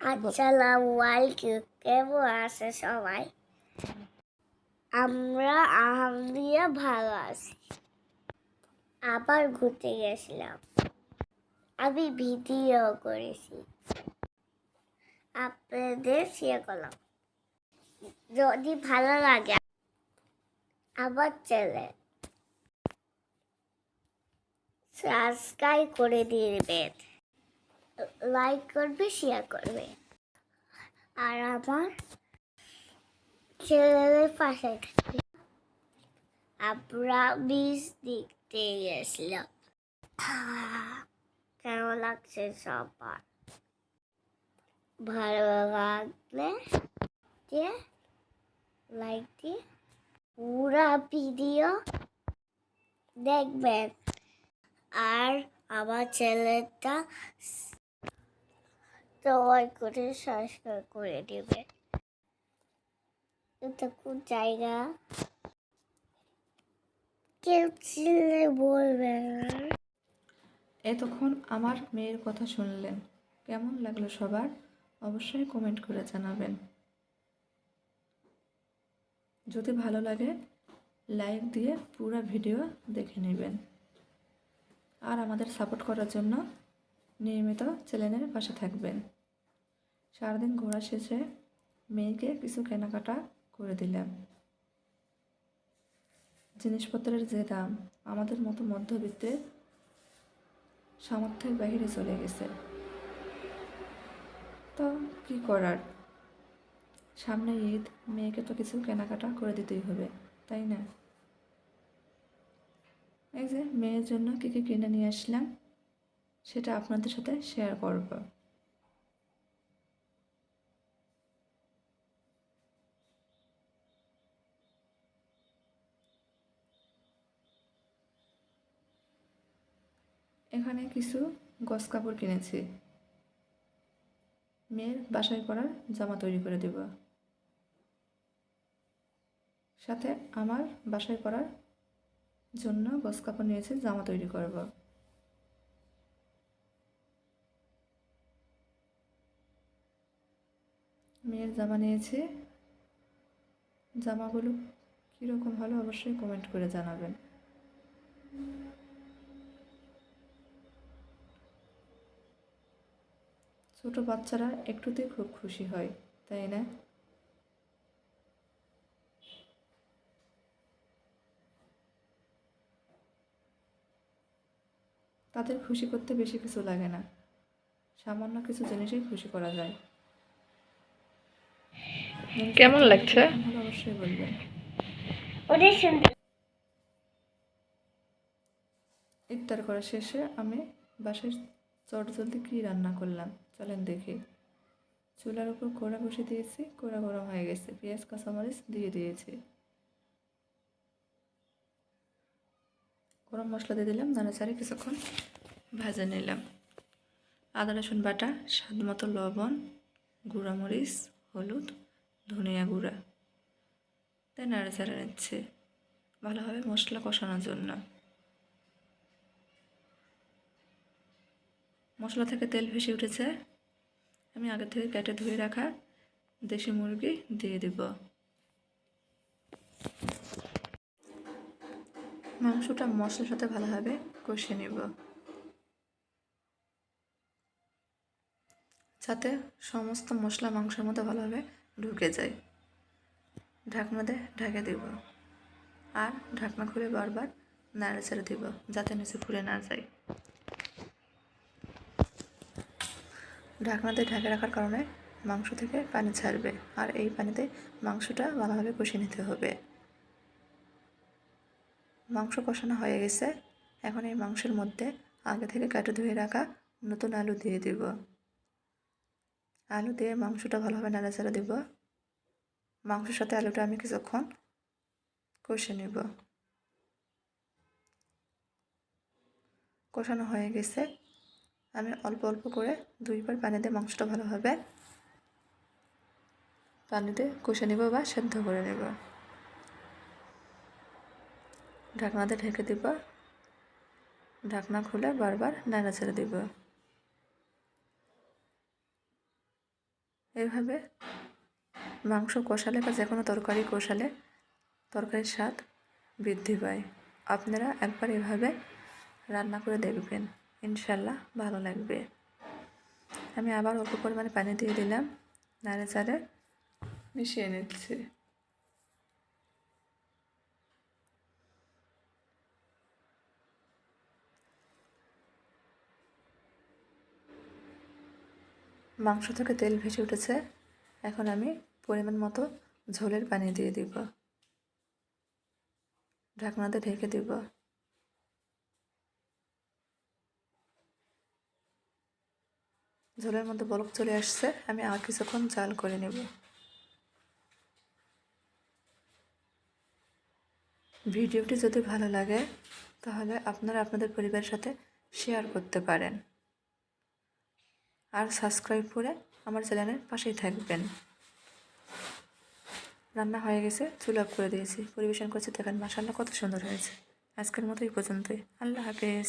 আসসালামু আলাইকুম। কেমন আছে সবাই? আমরা আলহামদুলিল্লাহ ভালো আছি। আবার ঘুরতে গেছিলাম। আমি ভিডিও করেছি। আপনাদের শেয়ার করলাম। যদি ভালো লাগে আবার চ্যানেল সাবস্ক্রাইব করে দিবেন। লাইক করবে শেয়ার করবে। আর আমার ছেলেদের পাশে থাকবে আমরা দেখতে গেছিলাম। কেমন লাগছে সবার? ভালো লাগলে দিয়ে লাইক দিয়ে পুরা ভিডিও দেখবেন। আর আমার চ্যানেলটা সবাই করে সাবস্ক্রাইব করে এটা কোন জায়গা কেউ চিনলে বলবেন এতক্ষণ আমার মেয়ের কথা শুনলেন। কেমন লাগল সবার? অবশ্যই কমেন্ট করে জানাবেন। যদি ভালো লাগে, লাইক দিয়ে পুরো ভিডিও দেখে নেবেন। আর আমাদের সাপোর্ট করার জন্য নিয়মিত চ্যানেলের পাশে থাকবেন। সারাদিন ঘোরা শেষে মেয়েকে কিছু কেনাকাটা করে দিলাম। জিনিসপত্রের যে দাম আমাদের মতো মধ্যবিত্তের সামর্থ্যের বাহিরে চলে গেছে। তো কি করার? সামনে ঈদ, মেয়েকে তো কিছু কেনাকাটা করে দিতেই হবে, তাই না? এই যে মেয়ের জন্য কী কী কিনে নিয়ে আসলাম? সেটা আপনাদের সাথে শেয়ার করব। এখানে কিছু গস কাপড় কিনেছি। মেয়ের বাসায় পরার জামা তৈরি করে দেব। সাথে আমার বাসায় পরার জন্য গস কাপড় নিয়েছি জামা তৈরি করব। মেয়ের জামা নিয়েছে। জামাগুলো কীরকম হলো অবশ্যই কমেন্ট করে জানাবেন। ছোট বাচ্চারা একটুতেই খুব খুশি হয়, তাই না? তাদের খুশি করতে বেশি কিছু লাগে না। সামান্য কিছু জিনিসেই খুশি করা যায়। কেমন লাগছে? অবশ্যই বলবেন। ওদের সুন্দর। ইফতার করা শেষে আমি বাসায় চট জলদি কী রান্না করলাম চলেন দেখি। চুলার উপর কোড়া বসে দিয়েছি কোড়া গরম হয়ে গেছে পেঁয়াজ কাঁচামরিচ দিয়ে দিয়েছি। গরম মশলা দিয়ে দিলাম নাড়াচাড়ি কিছুক্ষণ ভাজে নিলাম। আদা রসুন বাটা স্বাদ মতো লবণ গুঁড়ামরিচ হলুদ ধনিয়া গুঁড়া। তাই নাড়াচাড়া নিচ্ছে। ভালোভাবে মশলা কষানোর জন্য। মশলা থেকে তেল ভেসে উঠেছে। আমি আগে থেকে কেটে ধুয়ে রাখা দেশি মুরগি দিয়ে দেব। মাংসটা মশলার সাথে ভালোভাবে কষিয়ে নেব। যাতে সমস্ত মশলা মাংসের মধ্যে ভালোভাবে ঢুকে যায়। ঢাকনা দিয়ে ঢেকে দেব। আর ঢাকনা খুলে বারবার নাড়ে ছেড়ে দেব, যাতে নিচে ফুলে না যায়। ঢাকনাতে ঢেকে রাখার কারণে মাংস থেকে পানি ছাড়বে, আর এই পানিতে মাংসটা ভালোভাবে কষিয়ে নিতে হবে। মাংস কষানো হয়ে গেছে। এখন এই মাংসের মধ্যে আগে থেকে কাটে ধুয়ে রাখা নতুন আলু দিয়ে দিব। আলু দিয়ে মাংসটা ভালোভাবে নাড়াচাড়া দিব। মাংসের সাথে আলুটা আমি কিছুক্ষণ কষে নেব। কষানো হয়ে গেছে। আমি অল্প অল্প করে দুইবার পানি দিয়ে মাংসটা ভালোভাবে পানিতে কষে নেব বা সেদ্ধ করে নেব। ঢাকনাতে ঢেকে দিব। ঢাকনা খুলে বারবার নাড়া ছেড়ে দিব। এভাবে মাংস কষালে বা যে কোনো তরকারি কষালে তরকারির স্বাদ বৃদ্ধি পায়। আপনারা একবার এভাবে রান্না করে দেখবেন। ইনশাল্লাহ ভালো লাগবে। আমি আবার অল্প পরিমাণে পানি দিয়ে দিলাম। নাড়ে চাড়ে মিশিয়ে নিচ্ছি। মাংস থেকে তেল ভেসে উঠেছে। এখন আমি পরিমাণ মতো ঝোলের পানি দিয়ে দিব। ঢাকনাতে ঢেকে দিব। ঝোলের মধ্যে বলক চলে আসছে, আমি আর কিছুক্ষণ জাল করে নেব। ভিডিওটি যদি ভালো লাগে, তাহলে আপনারা আপনাদের পরিবারের সাথে শেয়ার করতে পারেন। আর সাবস্ক্রাইব করে আমার চ্যানেলের পাশেই থাকবেন। রান্না হয়ে গেছে, চুল আপ করে দিয়েছি। পরিবেশন করছি, দেখেন মাসাল্লাহ কত সুন্দর হয়েছে। আজকের মতোই পর্যন্তই। আল্লাহ হাফেজ।